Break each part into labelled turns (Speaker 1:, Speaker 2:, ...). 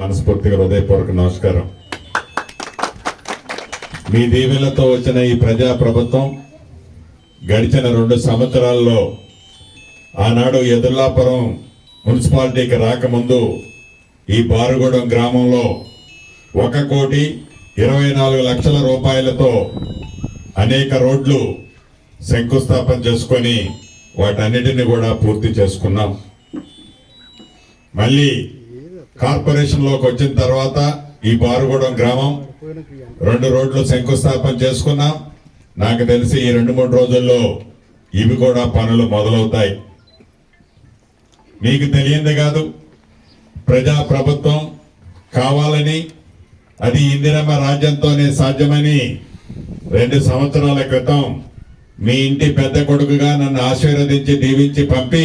Speaker 1: మనస్ఫూర్తిగా హృదయపూర్వక నమస్కారం. మీ దీవెలతో వచ్చిన ఈ ప్రజా ప్రభుత్వం గడిచిన రెండు సంవత్సరాల్లో ఆనాడు ఎదుర్లాపురం మున్సిపాలిటీకి రాకముందు ఈ బారుగూడెం గ్రామంలో ఒక కోటి ఇరవై నాలుగు లక్షల రూపాయలతో అనేక రోడ్లు శంకుస్థాపన చేసుకొని వాటన్నిటిని కూడా పూర్తి చేసుకున్నాం. మళ్ళీ కార్పొరేషన్లోకి వచ్చిన తర్వాత ఈ బారుగూడెం గ్రామం రెండు రోడ్లు శంకుస్థాపన చేసుకున్నాం. నాకు తెలిసి ఈ రెండు మూడు రోజుల్లో ఇవి కూడా పనులు మొదలవుతాయి. మీకు తెలియంది కాదు ప్రజా ప్రభుత్వం కావాలని అది ఇందిరమ్మ రాజ్యంతోనే సాధ్యమని రెండు సంవత్సరాల క్రితం మీ ఇంటి పెద్ద కొడుకుగా నన్ను ఆశీర్వదించి దీవించి పంపి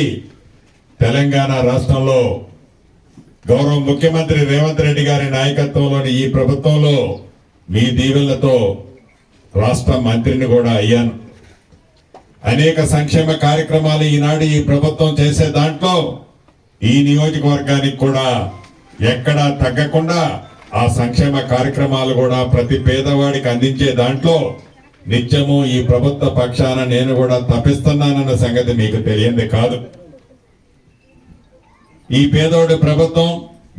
Speaker 1: తెలంగాణ రాష్ట్రంలో గౌరవ ముఖ్యమంత్రి రేవంత్ రెడ్డి గారి నాయకత్వంలోని ఈ ప్రభుత్వంలో మీ దీవెళ్ళతో రాష్ట్ర మంత్రిని కూడా అయ్యాను. అనేక సంక్షేమ కార్యక్రమాలు ఈనాడు ఈ ప్రభుత్వం చేసే దాంట్లో ఈ నియోజకవర్గానికి కూడా ఎక్కడా తగ్గకుండా ఆ సంక్షేమ కార్యక్రమాలు కూడా ప్రతి పేదవాడికి అందించే దాంట్లో నిత్యము ఈ ప్రభుత్వ పక్షాన నేను కూడా తప్పిస్తున్నానన్న సంగతి మీకు తెలియంది కాదు. ఈ పేదోడి ప్రభుత్వం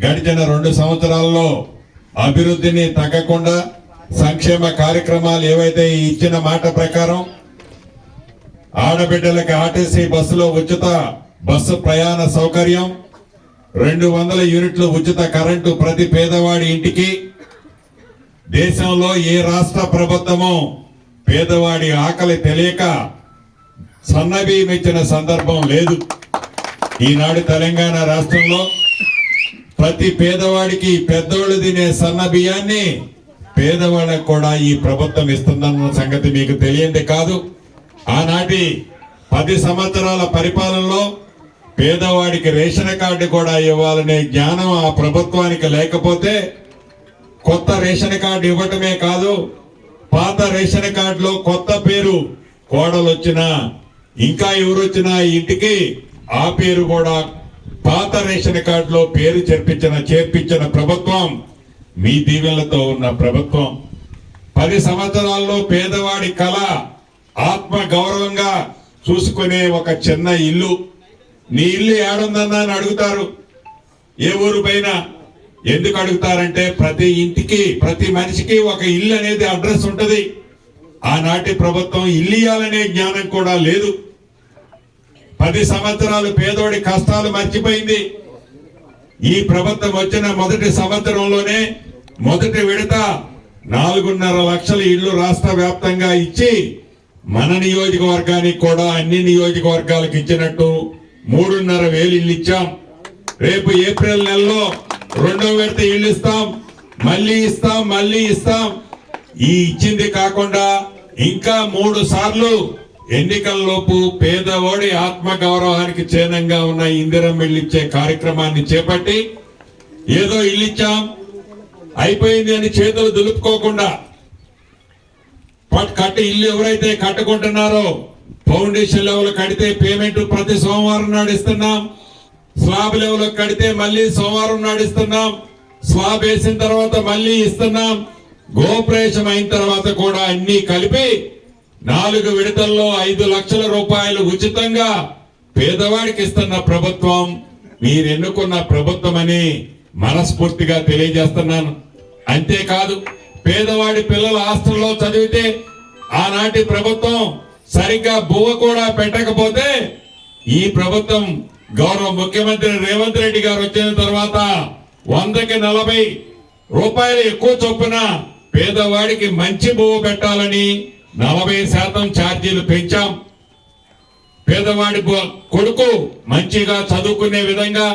Speaker 1: గడిచిన రెండు సంవత్సరాల్లో అభివృద్ధిని తగ్గకుండా సంక్షేమ కార్యక్రమాలు ఏవైతే ఇచ్చిన మాట ప్రకారం ఆడబిడ్డలకి ఆర్టీసీ బస్సులో ఉచిత బస్సు ప్రయాణ సౌకర్యం రెండు వందల యూనిట్లు ఉచిత కరెంటు ప్రతి పేదవాడి ఇంటికి. దేశంలో ఏ రాష్ట్ర ప్రభుత్వము పేదవాడి ఆకలి తెలియక సన్నబీమిచ్చిన ఇచ్చిన సందర్భం లేదు. ఈనాడు తెలంగాణ రాష్ట్రంలో ప్రతి పేదవాడికి పెద్దోళ్ళు తినే సన్న బియ్యాన్ని పేదవాళ్ళకు కూడా ఈ ప్రభుత్వం ఇస్తుందన్న సంగతి మీకు తెలియంది కాదు. ఆనాటి పది సంవత్సరాల పరిపాలనలో పేదవాడికి రేషన్ కార్డు కూడా ఇవ్వాలనే జ్ఞానం ఆ ప్రభుత్వానికి లేకపోతే కొత్త రేషన్ కార్డు ఇవ్వటమే కాదు పాత రేషన్ కార్డులో కొత్త పేరు కోడలు వచ్చినా ఇంకా ఎవరు వచ్చినా ఇంటికి ఆ పేరు కూడా పాత రేషన్ కార్డులో పేరు చేర్పించిన చేర్పించిన ప్రభుత్వం మీ దీవెనలతో ఉన్న ప్రభుత్వం. పది సంవత్సరాల్లో పేదవాడి కళ ఆత్మ గౌరవంగా చూసుకునే ఒక చిన్న ఇల్లు. నీ ఇల్లు ఏడుందన్నా అని అడుగుతారు. ఏ ఊరు పైన ఎందుకు అడుగుతారంటే ప్రతి ఇంటికి ప్రతి మనిషికి ఒక ఇల్లు అనేది అడ్రస్ ఉంటుంది. ఆనాటి ప్రభుత్వం ఇల్లు ఇవ్వాలనే జ్ఞానం కూడా లేదు. పది సంవత్సరాలు పేదోడి కష్టాలు మర్చిపోయింది. ఈ ప్రభుత్వం వచ్చిన మొదటి సంవత్సరంలోనే మొదటి విడత నాలుగున్నర లక్షల ఇళ్ళు రాష్ట్ర వ్యాప్తంగా ఇచ్చి మన నియోజకవర్గానికి కూడా అన్ని నియోజకవర్గాలకు ఇచ్చినట్టు మూడున్నర వేలు ఇల్లు ఇచ్చాం. రేపు ఏప్రిల్ నెలలో రెండో విడత ఇల్లు ఇస్తాం. మళ్ళీ ఇస్తాం మళ్ళీ ఇస్తాం. ఈ ఇచ్చింది కాకుండా ఇంకా మూడు సార్లు ఎన్నికల్లోపు పేదవాడి ఆత్మ గౌరవానికి చిహ్నంగా ఉన్న ఇందిరం ఇల్లు ఇచ్చే కార్యక్రమాన్ని చేపట్టి ఏదో ఇల్లిచ్చాం అయిపోయింది అని చేతులు దులుపుకోకుండా కట్ట కట్టి ఇల్లు ఎవరైతే కట్టుకుంటున్నారో ఫౌండేషన్ లెవెల్ కడితే పేమెంట్ ప్రతి సోమవారం నాడు ఇస్తున్నాం స్లాబ్ లెవెల్ కడితే మళ్ళీ సోమవారం నాడు ఇస్తున్నాం స్లాబ్ వేసిన తర్వాత మళ్ళీ ఇస్తున్నాం గోప్రవేశం అయిన తర్వాత కూడా అన్ని కలిపి నాలుగు విడతల్లో ఐదు లక్షల రూపాయలు ఉచితంగా పేదవాడికి ఇస్తున్న ప్రభుత్వం మీరు ఎన్నుకున్న ప్రభుత్వం అని మనస్ఫూర్తిగా తెలియజేస్తున్నాను. అంతేకాదు పేదవాడి పిల్లల హాస్టల్లో చదివితే ఆనాటి ప్రభుత్వం సరిగ్గా బువ్వ కూడా పెట్టకపోతే ఈ ప్రభుత్వం గౌరవ ముఖ్యమంత్రి రేవంత్ రెడ్డి గారు వచ్చిన తర్వాత వందకి నలభై రూపాయలు ఎక్కువ చొప్పున పేదవాడికి మంచి బువ్వ పెట్టాలని నలభై శాతం ఛార్జీలు పెంచాం. పేదవాడి కొడుకు మంచిగా చదువుకునే విధంగా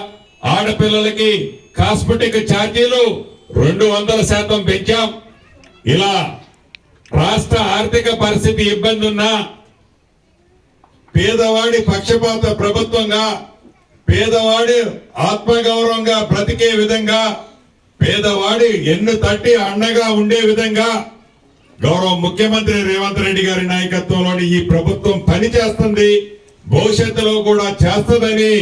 Speaker 1: ఆడపిల్లలకి కాస్మెటిక్ ఛార్జీలు రెండు వందల శాతం పెంచాం. ఇలా రాష్ట్ర ఆర్థిక పరిస్థితి ఇబ్బంది ఉన్నా పేదవాడి పక్షపాత ప్రభుత్వంగా పేదవాడి ఆత్మగౌరవంగా బ్రతికే విధంగా పేదవాడి ఎన్ను తట్టి అండగా ఉండే విధంగా గౌరవ ముఖ్యమంత్రి రేవంత్ రెడ్డి గారి నాయకత్వంలోని ఈ ప్రభుత్వం పనిచేస్తుంది. భవిష్యత్తులో కూడా చేస్తుందని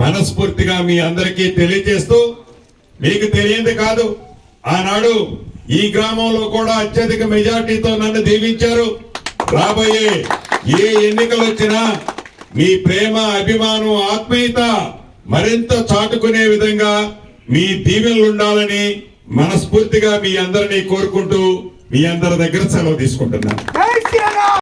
Speaker 1: మనస్ఫూర్తిగా మీ అందరికీ తెలియజేస్తూ మీకు తెలియంది కాదు ఆనాడు ఈ గ్రామంలో కూడా అత్యధిక మెజార్టీతో నన్ను దీవించారు. రాబోయే ఏ ఎన్నికలు వచ్చినా మీ ప్రేమ అభిమానం ఆత్మీయత మరింత చాటుకునే విధంగా మీ దీవెనలు ఉండాలని మనస్ఫూర్తిగా మీ అందరినీ కోరుకుంటూ మీ అందరి దగ్గర సెలవు తీసుకుంటున్నాను.